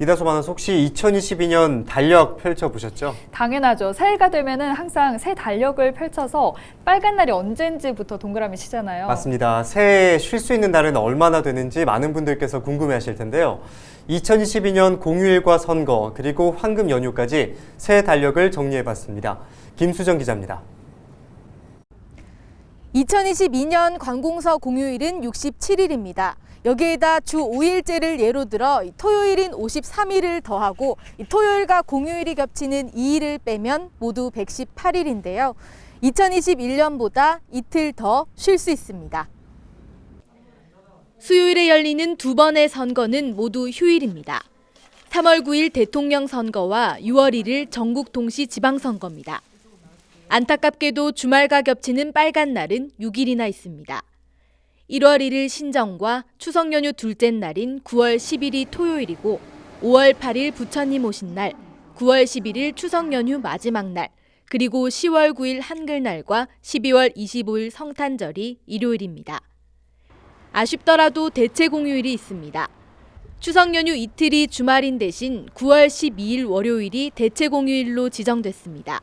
이다소 만원 혹시 2022년 달력 펼쳐보셨죠? 당연하죠. 새해가 되면은 항상 새 달력을 펼쳐서 빨간 날이 언제인지부터 동그라미 치잖아요. 맞습니다. 새해 쉴 수 있는 날은 얼마나 되는지 많은 분들께서 궁금해 하실 텐데요. 2022년 공휴일과 선거, 그리고 황금 연휴까지 새 달력을 정리해 봤습니다. 김수정 기자입니다. 2022년 관공서 공휴일은 67일입니다. 여기에다 주 5일제를 예로 들어 이 토요일인 53일을 더하고 이 토요일과 공휴일이 겹치는 2일을 빼면 모두 118일인데요. 2021년보다 이틀 더 쉴 수 있습니다. 수요일에 열리는 두 번의 선거는 모두 휴일입니다. 3월 9일 대통령 선거와 6월 1일 전국 동시 지방선거입니다. 안타깝게도 주말과 겹치는 빨간 날은 6일이나 있습니다. 1월 1일 신정과 추석 연휴 둘째 날인 9월 10일이 토요일이고 5월 8일 부처님 오신 날, 9월 11일 추석 연휴 마지막 날, 그리고 10월 9일 한글날과 12월 25일 성탄절이 일요일입니다. 아쉽더라도 대체 공휴일이 있습니다. 추석 연휴 이틀이 주말인 대신 9월 12일 월요일이 대체 공휴일로 지정됐습니다.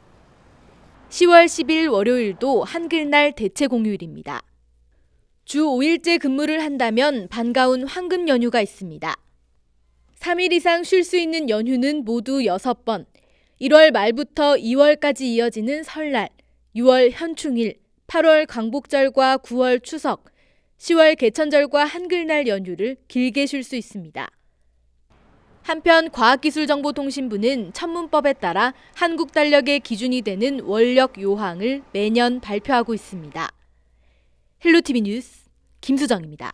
10월 10일 월요일도 한글날 대체 공휴일입니다. 주 5일째 근무를 한다면 반가운 황금 연휴가 있습니다. 3일 이상 쉴 수 있는 연휴는 모두 6번. 1월 말부터 2월까지 이어지는 설날, 6월 현충일, 8월 광복절과 9월 추석, 10월 개천절과 한글날 연휴를 길게 쉴 수 있습니다. 한편 과학기술정보통신부는 천문법에 따라 한국 달력의 기준이 되는 원력 요항을 매년 발표하고 있습니다. 헬로티비 뉴스 김수정입니다.